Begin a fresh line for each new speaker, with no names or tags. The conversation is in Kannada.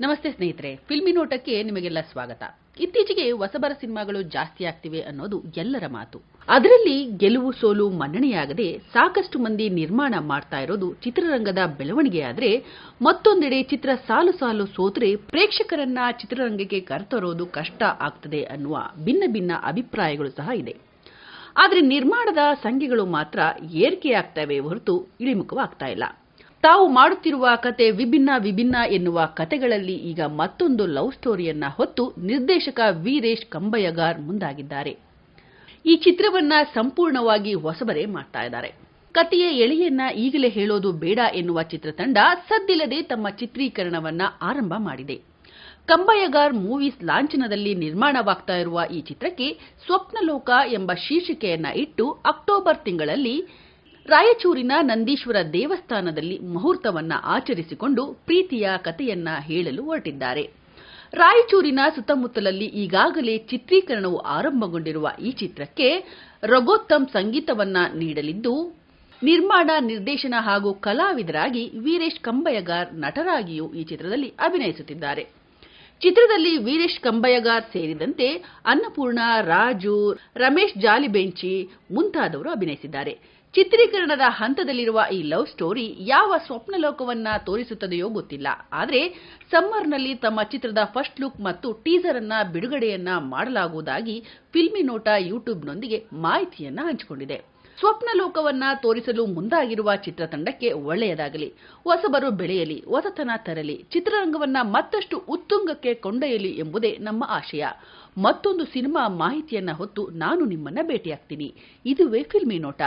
ನಮಸ್ತೆ ಸ್ನೇಹಿತರೆ ಫಿಲ್ಮಿ ನೋಟಕ್ಕೆ ನಿಮಗೆಲ್ಲ ಸ್ವಾಗತ. ಇತ್ತೀಚೆಗೆ ಹೊಸಬರ ಸಿನಿಮಾಗಳು ಜಾಸ್ತಿ ಆಗ್ತಿವೆ ಅನ್ನೋದು ಎಲ್ಲರ ಮಾತು. ಅದರಲ್ಲಿ ಗೆಲುವು ಸೋಲು ಮನ್ನಣೆಯಾಗದೆ ಸಾಕಷ್ಟು ಮಂದಿ ನಿರ್ಮಾಣ ಮಾಡ್ತಾ ಇರೋದು ಚಿತ್ರರಂಗದ ಬೆಳವಣಿಗೆಯಾದರೆ ಮತ್ತೊಂದೆಡೆ ಚಿತ್ರ ಸಾಲು ಸಾಲು ಸೋತ್ರೆ ಪ್ರೇಕ್ಷಕರನ್ನ ಚಿತ್ರರಂಗಕ್ಕೆ ಕರೆತರೋದು ಕಷ್ಟ ಆಗ್ತದೆ ಅನ್ನುವ ಭಿನ್ನ ಭಿನ್ನ ಅಭಿಪ್ರಾಯಗಳು ಸಹ ಇದೆ. ಆದರೆ ನಿರ್ಮಾಣದ ಸಂಖ್ಯೆಗಳು ಮಾತ್ರ ಏರಿಕೆಯಾಗ್ತವೆ ಹೊರತು ಇಳಿಮುಖವಾಗ್ತಾ ಇಲ್ಲ. ತಾವು ಮಾಡುತ್ತಿರುವ ಕತೆ ವಿಭಿನ್ನ ವಿಭಿನ್ನ ಎನ್ನುವ ಕತೆಗಳಲ್ಲಿ ಈಗ ಮತ್ತೊಂದು ಲವ್ ಸ್ಟೋರಿಯನ್ನ ಹೊತ್ತು ನಿರ್ದೇಶಕ ವೀರೇಶ್ ಕಂಬಯ್ಯಗಾರ್ ಮುಂದಾಗಿದ್ದಾರೆ. ಈ ಚಿತ್ರವನ್ನ ಸಂಪೂರ್ಣವಾಗಿ ಹೊಸಬರೇ ಮಾಡ್ತಾ ಇದ್ದಾರೆ. ಕತೆಯ ಎಳೆಯನ್ನ ಈಗಲೇ ಹೇಳೋದು ಬೇಡ ಎನ್ನುವ ಚಿತ್ರತಂಡ ಸದ್ದಿಲ್ಲದೆ ತಮ್ಮ ಚಿತ್ರೀಕರಣವನ್ನ ಆರಂಭ ಮಾಡಿದೆ. ಕಂಬಯ್ಯಗಾರ್ ಮೂವೀಸ್ ಲಾಂಛನದಲ್ಲಿ ನಿರ್ಮಾಣವಾಗ್ತಾ ಇರುವ ಈ ಚಿತ್ರಕ್ಕೆ ಸ್ವಪ್ನಲೋಕ ಎಂಬ ಶೀರ್ಷಿಕೆಯನ್ನ ಇಟ್ಟು ಅಕ್ಟೋಬರ್ ತಿಂಗಳಲ್ಲಿ ರಾಯಚೂರಿನ ನಂದೀಶ್ವರ ದೇವಸ್ಥಾನದಲ್ಲಿ ಮುಹೂರ್ತವನ್ನ ಆಚರಿಸಿಕೊಂಡು ಪ್ರೀತಿಯ ಕಥೆಯನ್ನ ಹೇಳಲು ಹೊರಟಿದ್ದಾರೆ. ರಾಯಚೂರಿನ ಸುತ್ತಮುತ್ತಲಲ್ಲಿ ಈಗಾಗಲೇ ಚಿತ್ರೀಕರಣವು ಆರಂಭಗೊಂಡಿರುವ ಈ ಚಿತ್ರಕ್ಕೆ ರಘೋತ್ತಮ್ ಸಂಗೀತವನ್ನ ನೀಡಲಿದ್ದು, ನಿರ್ಮಾಣ, ನಿರ್ದೇಶನ ಹಾಗೂ ಕಲಾವಿದರಾಗಿ ವೀರೇಶ್ ಕಂಬಯಗಾರ್ ನಟರಾಗಿಯೂ ಈ ಚಿತ್ರದಲ್ಲಿ ಅಭಿನಯಿಸುತ್ತಿದ್ದಾರೆ. ಚಿತ್ರದಲ್ಲಿ ವೀರೇಶ್ ಕಂಬಯ್ಯಗಾರ್ ಸೇರಿದಂತೆ ಅನ್ನಪೂರ್ಣ, ರಾಜು, ರಮೇಶ್ ಜಾಲಿಬೆಂಚಿ ಮುಂತಾದವರು ಅಭಿನಯಿಸಿದ್ದಾರೆ. ಚಿತ್ರೀಕರಣದ ಹಂತದಲ್ಲಿರುವ ಈ ಲವ್ ಸ್ಟೋರಿ ಯಾವ ಸ್ವಪ್ನ ಲೋಕವನ್ನ ತೋರಿಸುತ್ತದೆಯೋ ಗೊತ್ತಿಲ್ಲ. ಆದರೆ ಸಮ್ಮರ್ನಲ್ಲಿ ತಮ್ಮ ಚಿತ್ರದ ಫಸ್ಟ್ ಲುಕ್ ಮತ್ತು ಟೀಸರ್ ಅನ್ನ ಬಿಡುಗಡೆಯನ್ನ ಮಾಡಲಾಗುವುದಾಗಿ ಫಿಲ್ಮಿ ನೋಟ ಯೂಟ್ಯೂಬ್ನೊಂದಿಗೆ ಮಾಹಿತಿಯನ್ನ ಹಂಚಿಕೊಂಡಿದೆ. ಸ್ವಪ್ನ ಲೋಕವನ್ನ ತೋರಿಸಲು ಮುಂದಾಗಿರುವ ಚಿತ್ರತಂಡಕ್ಕೆ ಒಳ್ಳೆಯದಾಗಲಿ. ಹೊಸಬರು ಬೆಳೆಯಲಿ, ಹೊಸತನ ತರಲಿ, ಚಿತ್ರರಂಗವನ್ನ ಮತ್ತಷ್ಟು ಉತ್ತುಂಗಕ್ಕೆ ಕೊಂಡೊಯ್ಯಲಿ ಎಂಬುದೇ ನಮ್ಮ ಆಶಯ. ಮತ್ತೊಂದು ಸಿನಿಮಾ ಮಾಹಿತಿಯನ್ನ ಹೊತ್ತು ನಾನು ನಿಮ್ಮನ್ನ ಭೇಟಿಯಾಗ್ತೀನಿ. ಇದುವೇ ಫಿಲ್ಮಿ ನೋಟ.